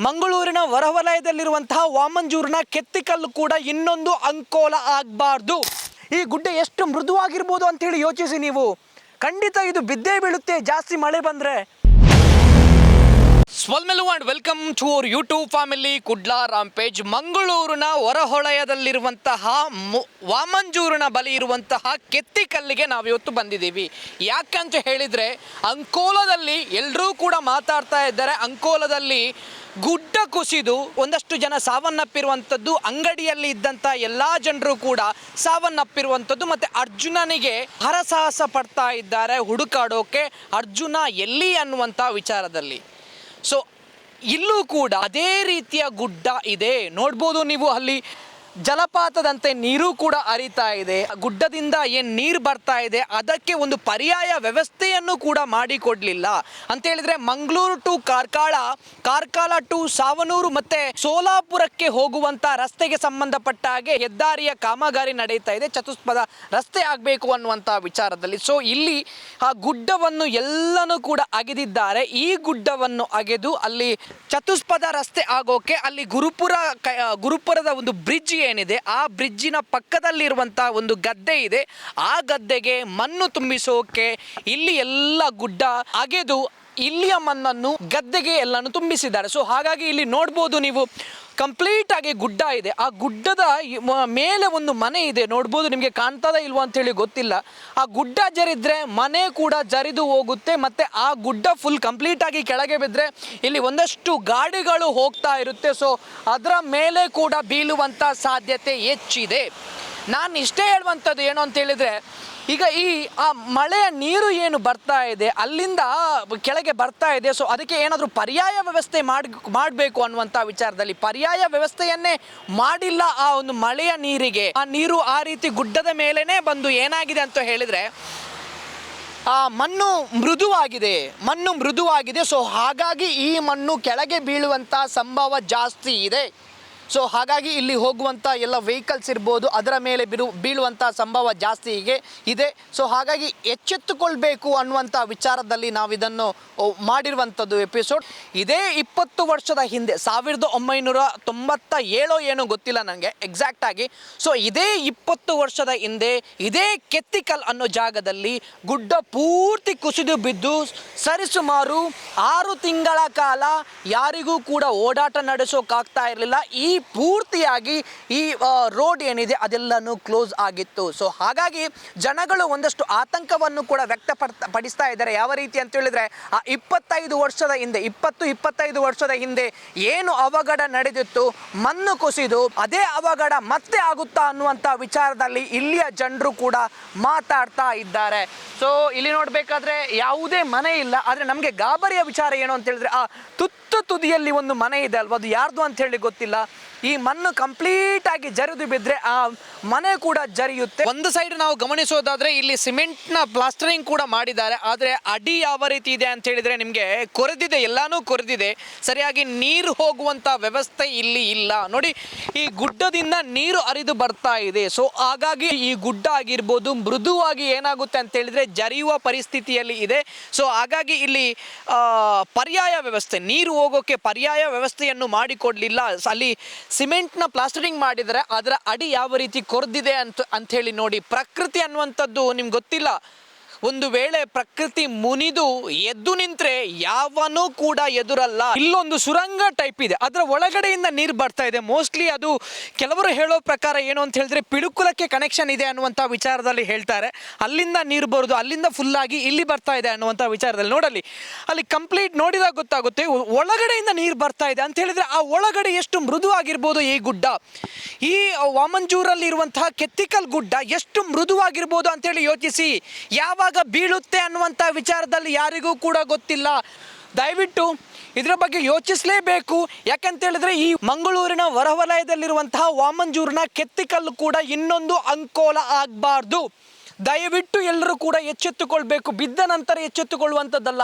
ಮಂಗಳೂರಿನ ಹೊರವಲಯದಲ್ಲಿರುವಂತಹ ವಾಮಂಜೂರಿನ ಕೆತ್ತಿಕಲ್ಲು ಕೂಡ ಇನ್ನೊಂದು ಅಂಕೋಲ ಆಗಬಾರ್ದು. ಈ ಗುಡ್ಡೆ ಎಷ್ಟು ಮೃದುವಾಗಿರ್ಬೋದು ಅಂತೇಳಿ ಯೋಚಿಸಿ ನೀವು. ಖಂಡಿತ ಇದು ಬಿದ್ದೇ ಬೀಳುತ್ತೆ. ಜಾಸ್ತಿ ಮಳೆ ಬಂದರೆ ಸ್ವಾಲ್ಮೆಲು and welcome to our YouTube family Kudla rampage ಮಂಗಳೂರಿನ ಹೊರಹೊಳಯದಲ್ಲಿರುವಂತಹ ವಾಮಂಜೂರಿನ ಬಲಿ ಇರುವಂತಹ ಕೆತ್ತಿಕಲ್ಲಿಗೆ ನಾವು ಇವತ್ತು ಬಂದಿದ್ದೀವಿ ಯಾಕಂತ ಹೇಳಿದರೆ ಅಂಕೋಲದಲ್ಲಿ ಎಲ್ಲರೂ ಕೂಡ ಮಾತಾಡ್ತಾ ಇದ್ದಾರೆ ಅಂಕೋಲದಲ್ಲಿ ಗುಡ್ಡ ಕುಸಿದು ಒಂದಷ್ಟು ಜನ ಸಾವನ್ನಪ್ಪಿರುವಂಥದ್ದು ಅಂಗಡಿಯಲ್ಲಿ ಇದ್ದಂಥ ಎಲ್ಲ ಜನರು ಕೂಡ ಸಾವನ್ನಪ್ಪಿರುವಂಥದ್ದು ಮತ್ತು ಅರ್ಜುನನಿಗೆ ಹರಸಾಹಸ ಪಡ್ತಾ ಇದ್ದಾರೆ ಹುಡುಕಾಡೋಕೆ ಅರ್ಜುನ ಎಲ್ಲಿ ಅನ್ನುವಂಥ ವಿಚಾರದಲ್ಲಿ ಸೊ ಇಲ್ಲೂ ಕೂಡ ಅದೇ ರೀತಿಯ ಗುಡ್ಡ ಇದೆ. ನೋಡ್ಬೋದು ನೀವು ಅಲ್ಲಿ ಜಲಪಾತದಂತೆ ನೀರು ಕೂಡ ಹರಿತಾ ಇದೆ. ಗುಡ್ಡದಿಂದ ಏನು ನೀರು ಬರ್ತಾ ಇದೆ, ಅದಕ್ಕೆ ಒಂದು ಪರ್ಯಾಯ ವ್ಯವಸ್ಥೆಯನ್ನು ಕೂಡ ಮಾಡಿಕೊಡ್ಲಿಲ್ಲ. ಅಂತ ಹೇಳಿದ್ರೆ ಮಂಗಳೂರು ಟು ಕಾರ್ಕಳ ಕಾರ್ಕಳ ಟು ಸಾವನೂರು ಮತ್ತೆ ಸೋಲಾಪುರಕ್ಕೆ ಹೋಗುವಂತ ರಸ್ತೆಗೆ ಸಂಬಂಧಪಟ್ಟ ಹಾಗೆ ಹೆದ್ದಾರಿಯ ಕಾಮಗಾರಿ ನಡೀತಾ ಇದೆ. ಚತುಷ್ಪದ ರಸ್ತೆ ಆಗಬೇಕು ಅನ್ನುವಂಥ ವಿಚಾರದಲ್ಲಿ. ಸೊ ಇಲ್ಲಿ ಆ ಗುಡ್ಡವನ್ನು ಎಲ್ಲನೂ ಕೂಡ ಅಗೆದಿದ್ದಾರೆ. ಈ ಗುಡ್ಡವನ್ನು ಅಗೆದು ಅಲ್ಲಿ ಚತುಷ್ಪದ ರಸ್ತೆ ಆಗೋಕೆ ಅಲ್ಲಿ ಗುರುಪುರ ಗುರುಪುರದ ಒಂದು ಬ್ರಿಡ್ಜ್ ಏನಿದೆ? ಆ ಬ್ರಿಡ್ಜಿನ ಪಕ್ಕದಲ್ಲಿರುವಂಥ ಒಂದು ಗದ್ದೆ ಇದೆ. ಆ ಗದ್ದೆಗೆ ಮಣ್ಣು ತುಂಬಿಸೋಕೆ ಇಲ್ಲಿ ಎಲ್ಲ ಗುಡ್ಡ ಅಗೆದು ಇಲ್ಲಿಯ ಮಣ್ಣನ್ನು ಗದ್ದೆಗೆ ಎಲ್ಲಾನು ತುಂಬಿಸಿದ್ದಾರೆ. ಸೊ ಹಾಗಾಗಿ ಇಲ್ಲಿ ನೋಡ್ಬೋದು ನೀವು ಕಂಪ್ಲೀಟ್ ಆಗಿ ಗುಡ್ಡ ಇದೆ. ಆ ಗುಡ್ಡದ ಮೇಲೆ ಒಂದು ಮನೆ ಇದೆ. ನೋಡ್ಬೋದು ನಿಮಗೆ ಕಾಣ್ತದ ಇಲ್ವಾ ಅಂತೇಳಿ ಗೊತ್ತಿಲ್ಲ. ಆ ಗುಡ್ಡ ಜರಿದ್ರೆ ಮನೆ ಕೂಡ ಜರಿದು ಹೋಗುತ್ತೆ. ಮತ್ತೆ ಆ ಗುಡ್ಡ ಫುಲ್ ಕಂಪ್ಲೀಟ್ ಆಗಿ ಕೆಳಗೆ ಬಿದ್ದರೆ ಇಲ್ಲಿ ಒಂದಷ್ಟು ಗಾಡಿಗಳು ಹೋಗ್ತಾ ಇರುತ್ತೆ. ಸೊ ಅದರ ಮೇಲೆ ಕೂಡ ಬೀಳುವಂಥ ಸಾಧ್ಯತೆ ಹೆಚ್ಚಿದೆ. ನಾನು ಇಷ್ಟೇ ಹೇಳುವಂಥದ್ದು ಏನು ಅಂತ ಹೇಳಿದರೆ, ಈಗ ಈ ಆ ಮಳೆಯ ನೀರು ಏನು ಬರ್ತಾ ಇದೆ, ಅಲ್ಲಿಂದ ಕೆಳಗೆ ಬರ್ತಾ ಇದೆ ಸೊ ಅದಕ್ಕೆ ಏನಾದರೂ ಪರ್ಯಾಯ ವ್ಯವಸ್ಥೆ ಮಾಡಿ ಮಾಡಬೇಕು ಅನ್ನುವಂಥ ವಿಚಾರದಲ್ಲಿ ಪರ್ಯಾಯ ವ್ಯವಸ್ಥೆಯನ್ನೇ ಮಾಡಿಲ್ಲ ಆ ಒಂದು ಮಳೆಯ ನೀರಿಗೆ. ಆ ನೀರು ಆ ರೀತಿ ಗುಡ್ಡದ ಮೇಲೇ ಬಂದು ಏನಾಗಿದೆ ಅಂತ ಹೇಳಿದರೆ, ಆ ಮಣ್ಣು ಮೃದುವಾಗಿದೆ ಮಣ್ಣು ಮೃದುವಾಗಿದೆ ಸೊ ಹಾಗಾಗಿ ಈ ಮಣ್ಣು ಕೆಳಗೆ ಬೀಳುವಂಥ ಸಂಭವ ಜಾಸ್ತಿ ಇದೆ. ಸೊ ಹಾಗಾಗಿ ಇಲ್ಲಿ ಹೋಗುವಂಥ ಎಲ್ಲ ವೆಹಿಕಲ್ಸ್ ಇರ್ಬೋದು, ಅದರ ಮೇಲೆ ಬಿರು ಬೀಳುವಂಥ ಸಂಭವ ಜಾಸ್ತಿ ಹೀಗೆ ಇದೆ. ಸೊ ಹಾಗಾಗಿ ಎಚ್ಚೆತ್ತುಕೊಳ್ಬೇಕು ಅನ್ನುವಂಥ ವಿಚಾರದಲ್ಲಿ ನಾವು ಇದನ್ನು ಮಾಡಿರುವಂಥದ್ದು ಎಪಿಸೋಡ್ ಇದೇ ಇಪ್ಪತ್ತು ವರ್ಷದ ಹಿಂದೆ, ಸಾವಿರದ ಒಂಬೈನೂರ ತೊಂಬತ್ತ ಏಳೋ ಏನೋ ಗೊತ್ತಿಲ್ಲ ನನಗೆ ಎಕ್ಸಾಕ್ಟ್ ಆಗಿ. ಸೊ ಇದೇ ಇಪ್ಪತ್ತು ವರ್ಷದ ಹಿಂದೆ, ಇದೇ ಕೆತ್ತಿಕಲ್ ಅನ್ನೋ ಜಾಗದಲ್ಲಿ ಗುಡ್ಡ ಪೂರ್ತಿ ಕುಸಿದು ಬಿದ್ದು ಸರಿಸುಮಾರು ಆರು ತಿಂಗಳ ಕಾಲ ಯಾರಿಗೂ ಕೂಡ ಓಡಾಟ ನಡೆಸೋಕ್ಕಾಗ್ತಾ ಇರಲಿಲ್ಲ. ಈ ಪೂರ್ತಿಯಾಗಿ ಈ ರೋಡ್ ಏನಿದೆ ಅದೆಲ್ಲನೂ ಕ್ಲೋಸ್ ಆಗಿತ್ತು. ಸೊ ಹಾಗಾಗಿ ಜನಗಳು ಒಂದಷ್ಟು ಆತಂಕವನ್ನು ಕೂಡ ವ್ಯಕ್ತಪಡಿಸ್ತಾ ಪಡಿಸ್ತಾ ಇದ್ದಾರೆ. ಯಾವ ರೀತಿ ಅಂತ ಹೇಳಿದ್ರೆ, ಆ ಇಪ್ಪತ್ತೈದು ವರ್ಷದ ಹಿಂದೆ, ಇಪ್ಪತ್ತು, ಇಪ್ಪತ್ತೈದು ವರ್ಷದ ಹಿಂದೆ ಏನು ಅವಘಡ ನಡೆದಿತ್ತು, ಮಣ್ಣು ಕುಸಿದು ಅದೇ ಅವಘಡ ಮತ್ತೆ ಆಗುತ್ತಾ ಅನ್ನುವಂಥ ವಿಚಾರದಲ್ಲಿ ಇಲ್ಲಿಯ ಜನರು ಕೂಡ ಮಾತಾಡ್ತಾ ಇದ್ದಾರೆ. ಸೊ ಇಲ್ಲಿ ನೋಡಬೇಕಾದ್ರೆ ಯಾವುದೇ ಮನೆ ಇಲ್ಲ, ಆದರೆ ನಮಗೆ ಗಾಬರಿಯ ವಿಚಾರ ಏನು ಅಂತ ಹೇಳಿದ್ರೆ, ಆ ತುತ್ತು ತುದಿಯಲ್ಲಿ ಒಂದು ಮನೆ ಇದೆ ಅಲ್ವಾ, ಅದು ಯಾರ್ದು ಅಂತ ಹೇಳಿ ಗೊತ್ತಿಲ್ಲ. ಈ ಮಣ್ಣು ಕಂಪ್ಲೀಟ್ ಆಗಿ ಜರಿದು ಬಿದ್ದರೆ ಆ ಮನೆ ಕೂಡ ಜರಿಯುತ್ತೆ. ಒಂದು ಸೈಡ್ ನಾವು ಗಮನಿಸೋದಾದ್ರೆ ಇಲ್ಲಿ ಸಿಮೆಂಟ್ನ ಪ್ಲಾಸ್ಟರಿಂಗ್ ಕೂಡ ಮಾಡಿದ್ದಾರೆ. ಆದರೆ ಅಡಿ ಯಾವ ರೀತಿ ಇದೆ ಅಂತ ಹೇಳಿದ್ರೆ ನಿಮಗೆ ಕೊರೆದಿದೆ, ಎಲ್ಲಾನು ಕೊರೆದಿದೆ. ಸರಿಯಾಗಿ ನೀರು ಹೋಗುವಂತ ವ್ಯವಸ್ಥೆ ಇಲ್ಲಿ ಇಲ್ಲ. ನೋಡಿ, ಈ ಗುಡ್ಡದಿಂದ ನೀರು ಹರಿದು ಬರ್ತಾ ಇದೆ. ಸೊ ಹಾಗಾಗಿ ಈ ಗುಡ್ಡ ಆಗಿರ್ಬೋದು, ಮೃದುವಾಗಿ ಏನಾಗುತ್ತೆ ಅಂತ ಹೇಳಿದ್ರೆ ಜರಿಯುವ ಪರಿಸ್ಥಿತಿಯಲ್ಲಿ ಇದೆ. ಸೊ ಹಾಗಾಗಿ ಇಲ್ಲಿ ಪರ್ಯಾಯ ವ್ಯವಸ್ಥೆ, ನೀರು ಹೋಗೋಕೆ ಪರ್ಯಾಯ ವ್ಯವಸ್ಥೆಯನ್ನು ಮಾಡಿಕೊಡ್ಲಿಲ್ಲ. ಅಲ್ಲಿ ಸಿಮೆಂಟ್ನ ಪ್ಲಾಸ್ಟರಿಂಗ್ ಮಾಡಿದರೆ ಅದರ ಅಡಿ ಯಾವ ರೀತಿ ಕೊರ್ದಿದೆ ಅಂತ, ಅಂಥೇಳಿ ನೋಡಿ. ಪ್ರಕೃತಿ ಅನ್ನುವಂಥದ್ದು ನಿಮ್ಗೆ ಗೊತ್ತಿಲ್ಲ. ಒಂದು ವೇಳೆ ಪ್ರಕೃತಿ ಮುನಿದು ಎದ್ದು ನಿಂತ್ರೆ ಯಾವನೂ ಕೂಡ ಎದುರಲ್ಲ. ಇಲ್ಲೊಂದು ಸುರಂಗ ಟೈಪ್ ಇದೆ. ಅದರ ಒಳಗಡೆಯಿಂದ ನೀರು ಬರ್ತಾ ಇದೆ. ಮೋಸ್ಟ್ಲಿ ಅದು ಕೆಲವರು ಹೇಳೋ ಪ್ರಕಾರ ಏನು ಅಂತ ಹೇಳಿದ್ರೆ ಪಿಡುಕುಲಕ್ಕೆ ಕನೆಕ್ಷನ್ ಇದೆ ಅನ್ನುವಂಥ ವಿಚಾರದಲ್ಲಿ ಹೇಳ್ತಾರೆ. ಅಲ್ಲಿಂದ ನೀರು ಬರೋದು, ಅಲ್ಲಿಂದ ಫುಲ್ ಆಗಿ ಇಲ್ಲಿ ಬರ್ತಾ ಇದೆ ಅನ್ನುವಂಥ ವಿಚಾರದಲ್ಲಿ ನೋಡಲಿ. ಅಲ್ಲಿ ಕಂಪ್ಲೀಟ್ ನೋಡಿದಾಗ ಗೊತ್ತಾಗುತ್ತೆ, ಒಳಗಡೆಯಿಂದ ನೀರು ಬರ್ತಾ ಇದೆ ಅಂತ ಹೇಳಿದ್ರೆ ಆ ಒಳಗಡೆ ಎಷ್ಟು ಮೃದುವಾಗಿರ್ಬೋದು ಈ ಗುಡ್ಡ? ಈ ವಾಮಂಜೂರಲ್ಲಿ ಇರುವಂತಹ ಕೆತ್ತಿಕಲ್ ಗುಡ್ಡ ಎಷ್ಟು ಮೃದುವಾಗಿರ್ಬೋದು ಅಂತೇಳಿ ಯೋಚಿಸಿ. ಯಾವಾಗ ಬೀಳುತ್ತೆ ಅನ್ನುವಂಥ ವಿಚಾರದಲ್ಲಿ ಯಾರಿಗೂ ಕೂಡ ಗೊತ್ತಿಲ್ಲ. ದಯವಿಟ್ಟು ಇದರ ಬಗ್ಗೆ ಯೋಚಿಸಲೇಬೇಕು. ಯಾಕಂತ ಹೇಳಿದ್ರೆ ಈ ಮಂಗಳೂರಿನ ಹೊರವಲಯದಲ್ಲಿರುವಂತಹ ವಾಮಂಜೂರಿನ ಕೆತ್ತಿಕಲ್ಲು ಕೂಡ ಇನ್ನೊಂದು ಅಂಕೋಲ ಆಗಬಾರ್ದು. ದಯವಿಟ್ಟು ಎಲ್ಲರೂ ಕೂಡ ಎಚ್ಚೆತ್ತುಕೊಳ್ಬೇಕು. ಬಿದ್ದ ನಂತರ ಎಚ್ಚೆತ್ತುಕೊಳ್ಳುವಂಥದ್ದಲ್ಲ.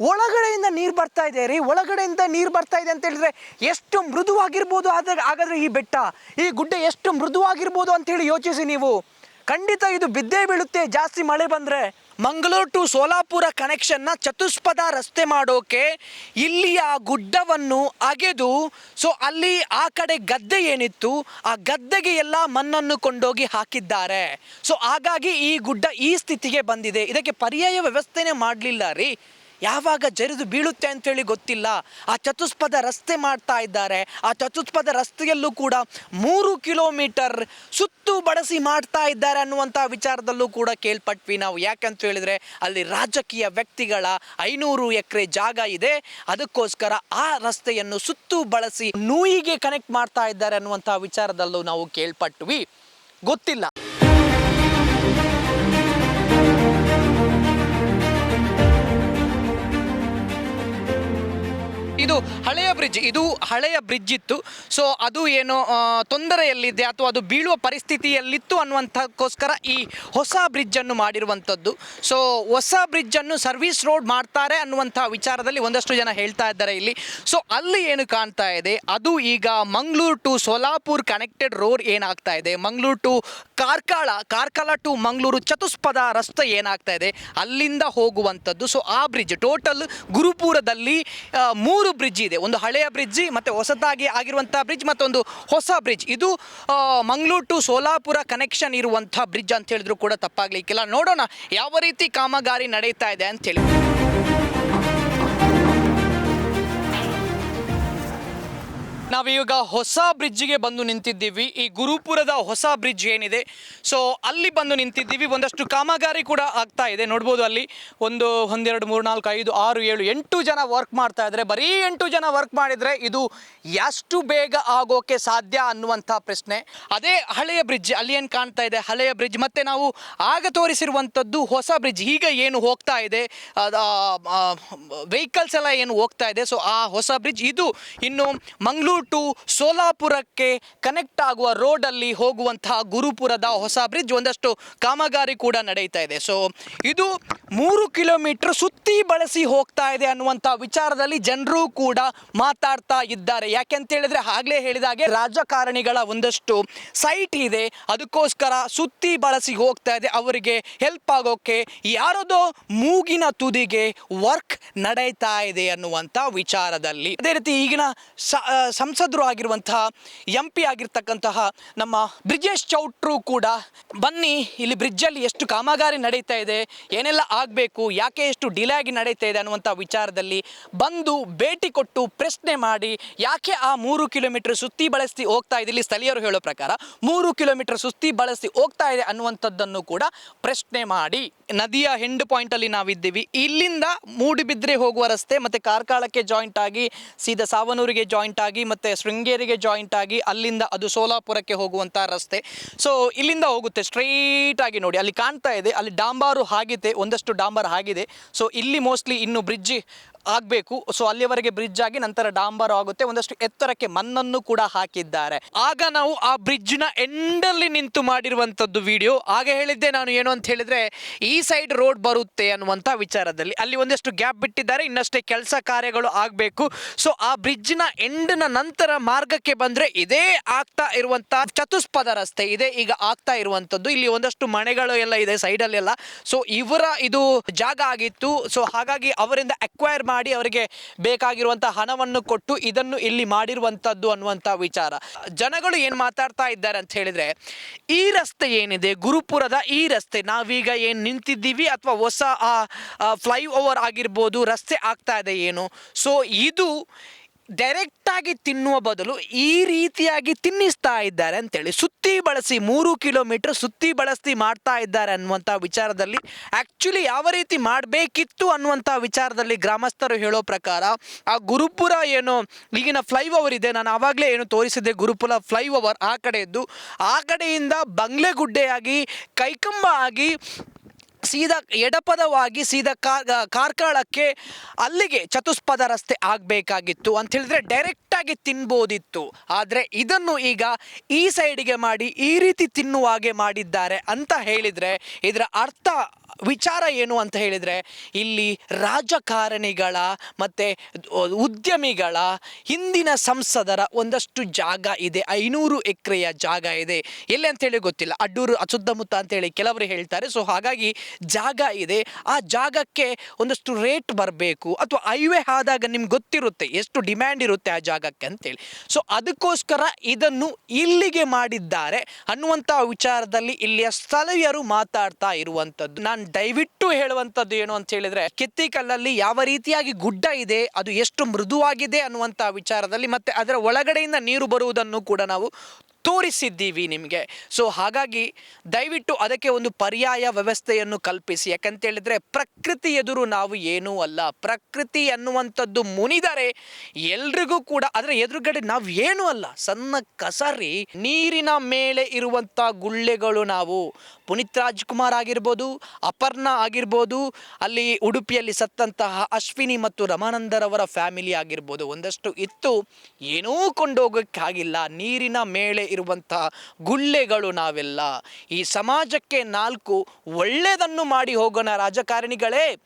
ಒಳಗಡೆಯಿಂದ ನೀರು ಬರ್ತಾ ಇದೆ ರೀ. ಒಳಗಡೆಯಿಂದ ನೀರು ಬರ್ತಾ ಇದೆ ಅಂತ ಹೇಳಿದ್ರೆ ಎಷ್ಟು ಮೃದುವಾಗಿರ್ಬೋದು ಆದರೆ ಹಾಗಾದ್ರೆ ಈ ಬೆಟ್ಟ? ಈ ಗುಡ್ಡ ಎಷ್ಟು ಮೃದುವಾಗಿರ್ಬೋದು ಅಂತೇಳಿ ಯೋಚಿಸಿ ನೀವು. ಖಂಡಿತ ಇದು ಬಿದ್ದೇ ಬೀಳುತ್ತೆ. ಜಾಸ್ತಿ ಮಳೆ ಬಂದರೆ. ಮಂಗಳೂರು ಟು ಸೋಲಾಪುರ ಕನೆಕ್ಷನ್ನ ಚತುಷ್ಪಥ ರಸ್ತೆ ಮಾಡೋಕೆ ಇಲ್ಲಿಯ ಗುಡ್ಡವನ್ನು ಅಗೆದು ಸೊ ಅಲ್ಲಿ ಆ ಕಡೆ ಗದ್ದೆ ಏನಿತ್ತು, ಆ ಗದ್ದೆಗೆ ಎಲ್ಲ ಮಣ್ಣನ್ನು ಕೊಂಡೋಗಿ ಹಾಕಿದ್ದಾರೆ. ಸೊ ಹಾಗಾಗಿ ಈ ಗುಡ್ಡ ಈ ಸ್ಥಿತಿಗೆ ಬಂದಿದೆ. ಇದಕ್ಕೆ ಪರ್ಯಾಯ ವ್ಯವಸ್ಥೆನೇ ಮಾಡಲಿಲ್ಲ ರೀ. ಯಾವಾಗ ಜರಿದು ಬೀಳುತ್ತೆ ಅಂತೇಳಿ ಗೊತ್ತಿಲ್ಲ. ಆ ಚತುಷ್ಪದ ರಸ್ತೆ ಮಾಡ್ತಾ ಇದ್ದಾರೆ. ಆ ಚತುಷ್ಪದ ರಸ್ತೆಯಲ್ಲೂ ಕೂಡ ಮೂರು ಕಿಲೋಮೀಟರ್ ಸುತ್ತು ಬಳಸಿ ಮಾಡ್ತಾ ಇದ್ದಾರೆ ಅನ್ನುವಂಥ ವಿಚಾರದಲ್ಲೂ ಕೂಡ ಕೇಳ್ಪಟ್ವಿ ನಾವು. ಯಾಕಂತ ಹೇಳಿದ್ರೆ ಅಲ್ಲಿ ರಾಜಕೀಯ ವ್ಯಕ್ತಿಗಳ ಐನೂರು ಎಕರೆ ಜಾಗ ಇದೆ. ಅದಕ್ಕೋಸ್ಕರ ಆ ರಸ್ತೆಯನ್ನು ಸುತ್ತು ಬಳಸಿ ನೂಯಿಗೆ ಕನೆಕ್ಟ್ ಮಾಡ್ತಾ ಇದ್ದಾರೆ ಅನ್ನುವಂಥ ವಿಚಾರದಲ್ಲೂ ನಾವು ಕೇಳ್ಪಟ್ವಿ. ಗೊತ್ತಿಲ್ಲ. ಹಳೆಯ ಬ್ರಿಡ್ಜ್. ಇದು ಹಳೆಯ ಬ್ರಿಡ್ಜ್ ಇತ್ತು. ಸೊ ಅದು ಏನು ತೊಂದರೆಯಲ್ಲಿದೆ ಅಥವಾ ಅದು ಬೀಳುವ ಪರಿಸ್ಥಿತಿಯಲ್ಲಿತ್ತು ಅನ್ನುವಂಥಕ್ಕೋಸ್ಕರ ಈ ಹೊಸ ಬ್ರಿಡ್ಜನ್ನು ಮಾಡಿರುವಂಥದ್ದು. ಸೊ ಹೊಸ ಬ್ರಿಡ್ಜನ್ನು ಸರ್ವಿಸ್ ರೋಡ್ ಮಾಡ್ತಾರೆ ಅನ್ನುವಂಥ ವಿಚಾರದಲ್ಲಿ ಒಂದಷ್ಟು ಜನ ಹೇಳ್ತಾ ಇದ್ದಾರೆ ಇಲ್ಲಿ. ಸೊ ಅಲ್ಲಿ ಏನು ಕಾಣ್ತಾ ಇದೆ? ಅದು ಈಗ Mangaluru to Solapur connected road ಏನಾಗ್ತಾ ಇದೆ? ಮಂಗಳೂರು ಟು ಕಾರ್ಕಳ ಕಾರ್ಕಳ ಟು ಮಂಗಳೂರು ಚತುಷ್ಪದ ರಸ್ತೆ ಏನಾಗ್ತಾ ಇದೆ? ಅಲ್ಲಿಂದ ಹೋಗುವಂಥದ್ದು. ಸೊ ಆ ಬ್ರಿಡ್ಜ್, ಟೋಟಲ್ ಗುರುಪುರದಲ್ಲಿ ಮೂರು ಬ್ರಿಡ್ಜ್ ಇದೆ. ಒಂದು ಹಳೆಯ ಬ್ರಿಡ್ಜ್ ಮತ್ತು ಹೊಸದಾಗಿ ಆಗಿರುವಂಥ ಬ್ರಿಡ್ಜ್ ಮತ್ತೊಂದು ಹೊಸ ಬ್ರಿಡ್ಜ್ ಇದು ಮಂಗಳೂರು ಟು ಸೋಲಾಪುರ ಕನೆಕ್ಷನ್ ಇರುವಂಥ ಬ್ರಿಡ್ಜ್ ಅಂತ ಹೇಳಿದ್ರು ಕೂಡ ತಪ್ಪಾಗ್ಲಿಕ್ಕಿಲ್ಲ. ನೋಡೋಣ ಯಾವ ರೀತಿ ಕಾಮಗಾರಿ ನಡೀತಾ ಇದೆ ಅಂತೇಳಿ ನಾವೀಗ ಹೊಸ ಬ್ರಿಡ್ಜ್ಗೆ ಬಂದು ನಿಂತಿದ್ದೀವಿ. ಈ ಗುರುಪುರದ ಹೊಸ ಬ್ರಿಡ್ಜ್ ಏನಿದೆ? ಸೊ ಅಲ್ಲಿ ಬಂದು ನಿಂತಿದ್ದೀವಿ. ಒಂದಷ್ಟು ಕಾಮಗಾರಿ ಕೂಡ ಆಗ್ತಾ ಇದೆ. ನೋಡ್ಬೋದು ಅಲ್ಲಿ ಒಂದು, ಒಂದೆರಡು ಮೂರು ನಾಲ್ಕು ಐದು, ಆರು, ಏಳು, ಎಂಟು ಜನ ವರ್ಕ್ ಮಾಡ್ತಾ ಇದ್ದಾರೆ. ಬರೀ ಎಂಟು ಜನ ವರ್ಕ್ ಮಾಡಿದರೆ ಇದು ಎಷ್ಟು ಬೇಗ ಆಗೋಕೆ ಸಾಧ್ಯ ಅನ್ನುವಂಥ ಪ್ರಶ್ನೆ. ಅದೇ ಹಳೆಯ ಬ್ರಿಡ್ಜ್, ಅಲ್ಲಿ ಏನು ಕಾಣ್ತಾ ಇದೆ? ಹಳೆಯ ಬ್ರಿಡ್ಜ್. ಮತ್ತೆ ನಾವು ಆಗ ತೋರಿಸಿರುವಂಥದ್ದು ಹೊಸ ಬ್ರಿಡ್ಜ್. ಈಗ ಏನು ಹೋಗ್ತಾ ಇದೆ? ವೆಹಿಕಲ್ಸ್ ಎಲ್ಲ ಏನು ಹೋಗ್ತಾ ಇದೆ? ಸೊ ಆ ಹೊಸ ಬ್ರಿಡ್ಜ್. ಇದು ಇನ್ನು ಮಂಗಳೂರು ಟು ಸೋಲಾಪುರಕ್ಕೆ ಕನೆಕ್ಟ್ ಆಗುವ ರೋಡಲ್ಲಿ ಹೋಗುವಂತಹ ಗುರುಪುರದ ಹೊಸ ಬ್ರಿಡ್ಜ್ ಒಂದಷ್ಟು ಕಾಮಗಾರಿ ಕೂಡ ನಡೀತಾ ಇದೆ. ಸೊ ಇದು ಮೂರು ಕಿಲೋಮೀಟರ್ ಸುತ್ತಿ ಬಳಸಿ ಹೋಗ್ತಾ ಇದೆ ಅನ್ನುವಂಥ ವಿಚಾರದಲ್ಲಿ ಜನರು ಕೂಡ ಮಾತಾಡ್ತಾ ಇದ್ದಾರೆ. ಯಾಕೆಂತ ಹೇಳಿದ್ರೆ ಆಗ್ಲೇ ಹೇಳಿದ ಹಾಗೆ ರಾಜಕಾರಣಿಗಳ ಒಂದಷ್ಟು ಸೈಟ್ ಇದೆ. ಅದಕ್ಕೋಸ್ಕರ ಸುತ್ತಿ ಬಳಸಿ ಹೋಗ್ತಾ ಇದೆ. ಅವರಿಗೆ ಹೆಲ್ಪ್ ಆಗೋಕೆ ಯಾರದೋ ಮೂಗಿನ ತುದಿಗೆ ವರ್ಕ್ ನಡೀತಾ ಇದೆ ಅನ್ನುವಂಥ ವಿಚಾರದಲ್ಲಿ. ಅದೇ ರೀತಿ ಈಗಿನ ಸ- ಆ, ಸಂಸದರು ಆಗಿರುವಂತಹ ಎಂ ಪಿ ಆಗಿರ್ತಕ್ಕಂತಹ ನಮ್ಮ ಬ್ರಿಜೇಶ್ ಚೌಟ್ರು ಕೂಡ ಬನ್ನಿ, ಇಲ್ಲಿ ಬ್ರಿಡ್ಜಲ್ಲಿ ಎಷ್ಟು ಕಾಮಗಾರಿ ನಡೀತಾ ಇದೆ, ಏನೆಲ್ಲ ಆಗಬೇಕು, ಯಾಕೆ ಎಷ್ಟು ಡಿಲೇ ಆಗಿ ನಡೀತಾ ಇದೆ ಅನ್ನುವಂಥ ವಿಚಾರದಲ್ಲಿ ಬಂದು ಭೇಟಿ ಕೊಟ್ಟು ಪ್ರಶ್ನೆ ಮಾಡಿ, ಯಾಕೆ ಆ ಮೂರು ಕಿಲೋಮೀಟರ್ ಸುತ್ತಿ ಬಳಸಿ ಹೋಗ್ತಾ ಇದೆ, ಇಲ್ಲಿ ಸ್ಥಳೀಯರು ಹೇಳೋ ಪ್ರಕಾರ ಮೂರು ಕಿಲೋಮೀಟರ್ ಸುತ್ತಿ ಬಳಸಿ ಹೋಗ್ತಾ ಇದೆ ಅನ್ನುವಂಥದ್ದನ್ನು ಕೂಡ ಪ್ರಶ್ನೆ ಮಾಡಿ. ನದಿಯ ಹೆಂಡ್ ಪಾಯಿಂಟಲ್ಲಿ ನಾವಿದ್ದೀವಿ. ಇಲ್ಲಿಂದ ಮೂಡಿಬಿದ್ರೆ ಹೋಗುವ ರಸ್ತೆ, ಮತ್ತು ಕಾರ್ಕಾಳಕ್ಕೆ ಜಾಯಿಂಟ್ ಆಗಿ, ಸೀದಾ ಸಾವನೂರಿಗೆ ಜಾಯಿಂಟ್ ಆಗಿ, ಮತ್ತು ಶೃಂಗೇರಿಗೆ ಜಾಯಿಂಟ್ ಆಗಿ ಅಲ್ಲಿಂದ ಅದು ಸೋಲಾಪುರಕ್ಕೆ ಹೋಗುವಂಥ ರಸ್ತೆ. ಸೊ ಇಲ್ಲಿಂದ ಹೋಗುತ್ತೆ. ಸ್ಟ್ರೈಟ್ ಆಗಿ ನೋಡಿ. ಅಲ್ಲಿ ಕಾಣ್ತಾ ಇದೆ. ಅಲ್ಲಿ ಡಾಂಬಾರು ಆಗಿದೆ. ಒಂದಷ್ಟು ಡಾಂಬಾರ್ ಆಗಿದೆ. ಸೊ ಇಲ್ಲಿ ಮೋಸ್ಟ್ಲಿ ಇನ್ನು ಬ್ರಿಡ್ಜ್ ಆಗಬೇಕು. ಸೊ ಅಲ್ಲಿವರೆಗೆ ಬ್ರಿಡ್ಜ್ ಆಗಿ ನಂತರ ಡಾಂಬರ್ ಆಗುತ್ತೆ. ಒಂದಷ್ಟು ಎತ್ತರಕ್ಕೆ ಮಣ್ಣನ್ನು ಕೂಡ ಹಾಕಿದ್ದಾರೆ. ಆಗ ನಾವು ಆ ಬ್ರಿಡ್ಜ್ನ ಎಂಡಲ್ಲಿ ನಿಂತು ಮಾಡಿರುವಂಥದ್ದು ವಿಡಿಯೋ ಆಗ ಹೇಳಿದ್ದೆ ನಾನು ಏನು ಅಂತ ಹೇಳಿದ್ರೆ, ಈ ಸೈಡ್ ರೋಡ್ ಬರುತ್ತೆ ಅನ್ನುವಂಥ ವಿಚಾರದಲ್ಲಿ. ಅಲ್ಲಿ ಒಂದಷ್ಟು ಗ್ಯಾಪ್ ಬಿಟ್ಟಿದ್ದಾರೆ. ಇನ್ನಷ್ಟೇ ಕೆಲಸ ಕಾರ್ಯಗಳು ಆಗಬೇಕು. ಸೊ ಆ ಬ್ರಿಡ್ಜ್ನ ಎಂಡ್ನ ನಂತರ ಮಾರ್ಗಕ್ಕೆ ಬಂದ್ರೆ ಇದೇ ಆಗ್ತಾ ಇರುವಂತ ಚತುಷ್ಪದ ರಸ್ತೆ ಇದೆ. ಈಗ ಆಗ್ತಾ ಇರುವಂತದ್ದು ಇಲ್ಲಿ ಒಂದಷ್ಟು ಮನೆಗಳು ಎಲ್ಲ ಇದೆ ಸೈಡಲ್ಲೆಲ್ಲ ಸೊ ಇವರ ಇದು ಜಾಗ ಆಗಿತ್ತು. ಸೊ ಹಾಗಾಗಿ ಅವರಿಂದ ಅಕ್ವೈರ್ ಮಾಡಿ ಅವರಿಗೆ ಬೇಕಾಗಿರುವಂತಹ ಹಣವನ್ನು ಕೊಟ್ಟು ಇದನ್ನು ಇಲ್ಲಿ ಮಾಡಿರುವಂತದ್ದು ಅನ್ನುವಂತ ವಿಚಾರ. ಜನಗಳು ಏನು ಮಾತಾಡ್ತಾ ಇದ್ದಾರೆ ಅಂತ ಹೇಳಿದ್ರೆ, ಈ ರಸ್ತೆ ಏನಿದೆ, ಗುರುಪುರದ ಈ ರಸ್ತೆ, ನಾವೀಗ ಏನು ನಿಂತಿದ್ದೀವಿ ಅಥವಾ ಹೊಸ ಫ್ಲೈ ಓವರ್ ಆಗಿರ್ಬೋದು, ರಸ್ತೆ ಆಗ್ತಾ ಇದೆ ಏನು? ಸೊ ಇದು ಡೈರೆಕ್ಟ್ ಆಗಿ ತಿನ್ನುವ ಬದಲು ಈ ರೀತಿಯಾಗಿ ತಿನ್ನಿಸ್ತಾ ಇದ್ದಾರೆ ಅಂತೇಳಿ, ಸುತ್ತಿ ಬಳಸಿ ಮೂರು ಕಿಲೋಮೀಟರ್ ಸುತ್ತಿ ಬಳಸಿ ಮಾಡ್ತಾ ಇದ್ದಾರೆ ಅನ್ನುವಂಥ ವಿಚಾರದಲ್ಲಿ ಆ್ಯಕ್ಚುಲಿ ಯಾವ ರೀತಿ ಮಾಡಬೇಕಿತ್ತು ಅನ್ನುವಂಥ ವಿಚಾರದಲ್ಲಿ ಗ್ರಾಮಸ್ಥರು ಹೇಳೋ ಪ್ರಕಾರ, ಆ ಗುರುಪುರ ಏನು, ಈಗಿನ ಫ್ಲೈ ಓವರ್ ಇದೆ, ನಾನು ಆವಾಗಲೇ ಏನು ತೋರಿಸಿದ್ದೆ, ಗುರುಪುರ ಫ್ಲೈ ಓವರ್ ಆ ಕಡೆಯದ್ದು, ಆ ಕಡೆಯಿಂದ ಬಂಗ್ಲೆಗುಡ್ಡೆಯಾಗಿ, ಕೈಕಂಬ ಆಗಿ ಸೀದಾ ಎಡಪದವಾಗಿ ಸೀದಾ ಕಾರ್ ಕಾರ್ಕಳಕ್ಕೆ ಅಲ್ಲಿಗೆ ಚತುಷ್ಪಥ ರಸ್ತೆ ಆಗಬೇಕಾಗಿತ್ತು ಅಂತ ಹೇಳಿದ್ರೆ ಡೈರೆಕ್ಟ್ ಆಗಿ ತಿನ್ಬೋದಿತ್ತು. ಆದರೆ ಇದನ್ನು ಈಗ ಈ ಸೈಡಿಗೆ ಮಾಡಿ ಈ ರೀತಿ ತಿನ್ನುವಾಗೆ ಮಾಡಿದ್ದಾರೆ ಅಂತ ಹೇಳಿದರೆ ಇದರ ಅರ್ಥ ವಿಚಾರ ಏನು ಅಂತ ಹೇಳಿದರೆ, ಇಲ್ಲಿ ರಾಜಕಾರಣಿಗಳ ಮತ್ತು ಉದ್ಯಮಿಗಳ ಹಿಂದಿನ ಸಂಸದರ ಒಂದಷ್ಟು ಜಾಗ ಇದೆ, ಐನೂರು ಎಕರೆಯ ಜಾಗ ಇದೆ. ಎಲ್ಲಿ ಅಂತೇಳಿ ಗೊತ್ತಿಲ್ಲ, ಅಡ್ಡೂರು ಸುತ್ತಮುತ್ತ ಅಂತೇಳಿ ಕೆಲವರು ಹೇಳ್ತಾರೆ. ಸೊ ಹಾಗಾಗಿ ಜಾಗ ಇದೆ. ಆ ಜಾಗಕ್ಕೆ ಒಂದಷ್ಟು ರೇಟ್ ಬರಬೇಕು ಅಥವಾ ಹೈವೇ ಆದಾಗ ನಿಮ್ಗೆ ಗೊತ್ತಿರುತ್ತೆ ಎಷ್ಟು ಡಿಮ್ಯಾಂಡ್ ಇರುತ್ತೆ ಆ ಜಾಗಕ್ಕೆ ಅಂತೇಳಿ ಸೊ ಅದಕ್ಕೋಸ್ಕರ ಇದನ್ನು ಇಲ್ಲಿಗೆ ಮಾಡಿದ್ದಾರೆ ಅನ್ನುವಂಥ ವಿಚಾರದಲ್ಲಿ ಇಲ್ಲಿಯ ಸ್ಥಳೀಯರು ಮಾತಾಡ್ತಾ ಇರುವಂಥದ್ದು. ನಾನು ದಯವಿಟ್ಟು ಹೇಳುವಂಥದ್ದು ಏನು ಅಂತ ಹೇಳಿದ್ರೆ ಕೆತ್ತಿಕಲ್ಲಲ್ಲಿ ಯಾವ ರೀತಿಯಾಗಿ ಗುಡ್ಡ ಇದೆ, ಅದು ಎಷ್ಟು ಮೃದುವಾಗಿದೆ ಅನ್ನುವಂಥ ವಿಚಾರದಲ್ಲಿ ಮತ್ತೆ ಅದರ ಒಳಗಡೆಯಿಂದ ನೀರು ಬರುವುದನ್ನು ಕೂಡ ನಾವು ತೋರಿಸಿದ್ದೀವಿ ನಿಮಗೆ. ಸೊ ಹಾಗಾಗಿ ದಯವಿಟ್ಟು ಅದಕ್ಕೆ ಒಂದು ಪರ್ಯಾಯ ವ್ಯವಸ್ಥೆಯನ್ನು ಕಲ್ಪಿಸಿ. ಯಾಕಂತೇಳಿದ್ರೆ ಪ್ರಕೃತಿ ಎದುರು ನಾವು ಏನೂ ಅಲ್ಲ. ಪ್ರಕೃತಿ ಅನ್ನುವಂಥದ್ದು ಮುನಿದರೆ ಎಲ್ರಿಗೂ ಕೂಡ ಅದರ ಎದುರುಗಡೆ ನಾವು ಏನೂ ಅಲ್ಲ. ಸಣ್ಣ ಕಸರಿ, ನೀರಿನ ಮೇಲೆ ಇರುವಂಥ ಗುಳ್ಳೆಗಳು ನಾವು. ಪುನೀತ್ ರಾಜ್ಕುಮಾರ್ ಆಗಿರ್ಬೋದು, ಅಪರ್ಣ ಆಗಿರ್ಬೋದು, ಅಲ್ಲಿ ಉಡುಪಿಯಲ್ಲಿ ಸತ್ತಂತಹ ಅಶ್ವಿನಿ ಮತ್ತು ರಮಾನಂದರವರ ಫ್ಯಾಮಿಲಿ ಆಗಿರ್ಬೋದು. ಒಂದಷ್ಟು ಇತ್ತು, ಏನೂ ಕೊಂಡೋಗೋಕ್ಕಾಗಿಲ್ಲ. ನೀರಿನ ಮೇಲೆ ಇರುವಂತಹ ಗುಳ್ಳೆಗಳು ನಾವೆಲ್ಲ. ಈ ಸಮಾಜಕ್ಕೆ ನಾಲ್ಕು ಒಳ್ಳೆಯದನ್ನು ಮಾಡಿ ಹೋಗೋಣ ರಾಜಕಾರಣಿಗಳೇ.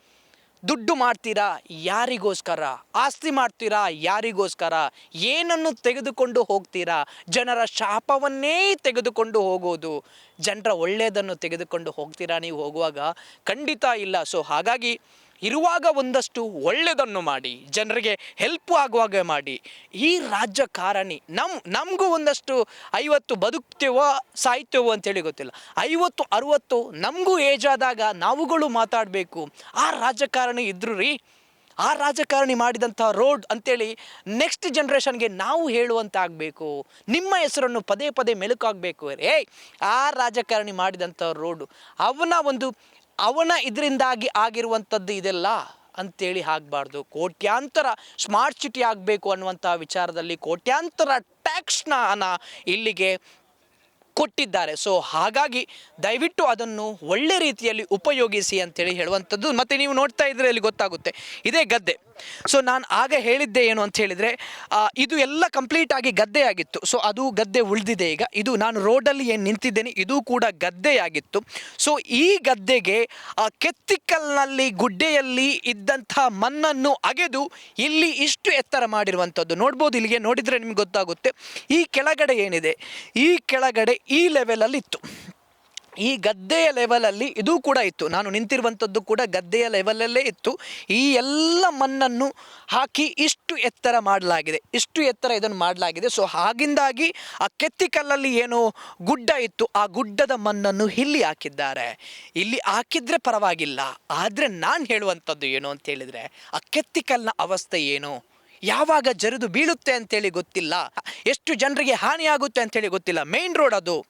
ದುಡ್ಡು ಮಾಡ್ತೀರಾ? ಯಾರಿಗೋಸ್ಕರ? ಆಸ್ತಿ ಮಾಡ್ತೀರಾ? ಯಾರಿಗೋಸ್ಕರ? ಏನನ್ನು ತೆಗೆದುಕೊಂಡು ಹೋಗ್ತೀರಾ? ಜನರ ಶಾಪವನ್ನೇ ತೆಗೆದುಕೊಂಡು ಹೋಗೋದು. ಜನರ ಒಳ್ಳೆಯದನ್ನು ತೆಗೆದುಕೊಂಡು ಹೋಗ್ತೀರಾ ನೀವು ಹೋಗುವಾಗ? ಖಂಡಿತ ಇಲ್ಲ. ಸೊ ಹಾಗಾಗಿ ಇರುವಾಗ ಒಂದಷ್ಟು ಒಳ್ಳೆಯದನ್ನು ಮಾಡಿ, ಜನರಿಗೆ ಹೆಲ್ಪ್ ಆಗುವಾಗ ಮಾಡಿ. ಈ ರಾಜಕಾರಣಿ ನಮ್ಮ ನಮಗೂ ಒಂದಷ್ಟು ಐವತ್ತು ಬದುಕ್ತೇವೋ, ಸಾಯ್ತೇವೋ ಅಂತೇಳಿ ಗೊತ್ತಿಲ್ಲ. ಐವತ್ತು, ಅರುವತ್ತು ನಮಗೂ ಏಜ್ ಆದಾಗ ನಾವುಗಳು ಮಾತಾಡಬೇಕು. ಆ ರಾಜಕಾರಣಿ ಇದ್ರು ರೀ. ಆ ರಾಜಕಾರಣಿ ಮಾಡಿದಂಥ ರೋಡ್ ಅಂತೇಳಿ ನೆಕ್ಸ್ಟ್ ಜನ್ರೇಷನ್ಗೆ ನಾವು ಹೇಳುವಂತೆ ಆಗಬೇಕು ನಿಮ್ಮ ಹೆಸರನ್ನು ಪದೇ ಪದೇ ಮೆಲುಕಾಗಬೇಕು. ರೇ ಆ ರಾಜಕಾರಣಿ ಮಾಡಿದಂಥ ರೋಡು ಅವನ ಒಂದು ಅವನ ಇದರಿಂದಾಗಿ ಆಗಿರುವಂಥದ್ದು ಇದೆಲ್ಲ ಅಂತೇಳಿ ಆಗಬಾರ್ದು. ಕೋಟ್ಯಾಂತರ ಸ್ಮಾರ್ಟ್ ಸಿಟಿ ಆಗಬೇಕು ಅನ್ನುವಂಥ ವಿಚಾರದಲ್ಲಿ ಕೋಟ್ಯಾಂತರ ಟ್ಯಾಕ್ಸ್ನ ಇಲ್ಲಿಗೆ ಕೊಟ್ಟಿದ್ದಾರೆ. ಸೊ ಹಾಗಾಗಿ ದಯವಿಟ್ಟು ಅದನ್ನು ಒಳ್ಳೆ ರೀತಿಯಲ್ಲಿ ಉಪಯೋಗಿಸಿ ಅಂತೇಳಿ ಹೇಳುವಂಥದ್ದು ಮತ್ತು ನೀವು ನೋಡ್ತಾ ಇದ್ರೆ ಅಲ್ಲಿ ಗೊತ್ತಾಗುತ್ತೆ. ಇದೇ ಗದ್ದೆ. ಸೊ ನಾನು ಆಗ ಹೇಳಿದ್ದೆ ಏನು ಅಂತ ಹೇಳಿದರೆ ಇದು ಎಲ್ಲ ಕಂಪ್ಲೀಟ್ ಆಗಿ ಗದ್ದೆಯಾಗಿತ್ತು ಸೊ ಅದು ಗದ್ದೆ ಉಳಿದಿದೆ ಈಗ. ಇದು ನಾನು ರೋಡಲ್ಲಿ ಏನು ನಿಂತಿದ್ದೇನೆ, ಇದು ಕೂಡ ಗದ್ದೆಯಾಗಿತ್ತು ಸೊ ಈ ಗದ್ದೆಗೆ, ಆ, ಕೆತ್ತಿಕಲ್ನಲ್ಲಿ, ಗುಡ್ಡೆಯಲ್ಲಿ ಇದ್ದಂಥ ಮಣ್ಣನ್ನು ಅಗೆದು ಇಲ್ಲಿ ಇಷ್ಟು ಎತ್ತರ ಮಾಡಿರುವಂಥದ್ದು. ನೋಡ್ಬೋದು ಇಲ್ಲಿಗೆ ನೋಡಿದರೆ ನಿಮ್ಗೆ ಗೊತ್ತಾಗುತ್ತೆ. ಈ ಕೆಳಗಡೆ ಏನಿದೆ? ಈ ಕೆಳಗಡೆ ಈ ಲೆವೆಲಲ್ಲಿ ಇತ್ತು. ಈ ಗದ್ದೆಯ ಲೆವೆಲಲ್ಲಿ ಇದು ಕೂಡ ಇತ್ತು. ನಾನು ನಿಂತಿರುವಂಥದ್ದು ಕೂಡ ಗದ್ದೆಯ ಲೆವೆಲಲ್ಲೇ ಇತ್ತು. ಈ ಎಲ್ಲ ಮಣ್ಣನ್ನು ಹಾಕಿ ಇಷ್ಟು ಎತ್ತರ ಮಾಡಲಾಗಿದೆ. ಇಷ್ಟು ಎತ್ತರ ಇದನ್ನು ಮಾಡಲಾಗಿದೆ. ಸೊ ಹಾಗಿಂದಾಗಿ ಆ ಕೆತ್ತಿಕಲ್ಲಲ್ಲಿ ಏನು ಗುಡ್ಡ ಇತ್ತು. ಆ ಗುಡ್ಡದ ಮಣ್ಣನ್ನು ಇಲ್ಲಿ ಹಾಕಿದ್ದಾರೆ. ಇಲ್ಲಿ ಹಾಕಿದ್ರೆ ಪರವಾಗಿಲ್ಲ. ಆದರೆ ನಾನು ಹೇಳುವಂಥದ್ದು ಏನು ಅಂತ ಹೇಳಿದರೆ, ಆ ಕೆತ್ತಿಕಲ್ನ ಅವಸ್ಥೆ ಏನು? ಯಾವಾಗ ಜರಿದು ಬೀಳುತ್ತೆ ಅಂತೇಳಿ ಗೊತ್ತಿಲ್ಲ. ಎಷ್ಟು ಜನರಿಗೆ ಹಾನಿಯಾಗುತ್ತೆ ಅಂತೇಳಿ ಗೊತ್ತಿಲ್ಲ. ಮೇನ್ ರೋಡ್ ಅದು.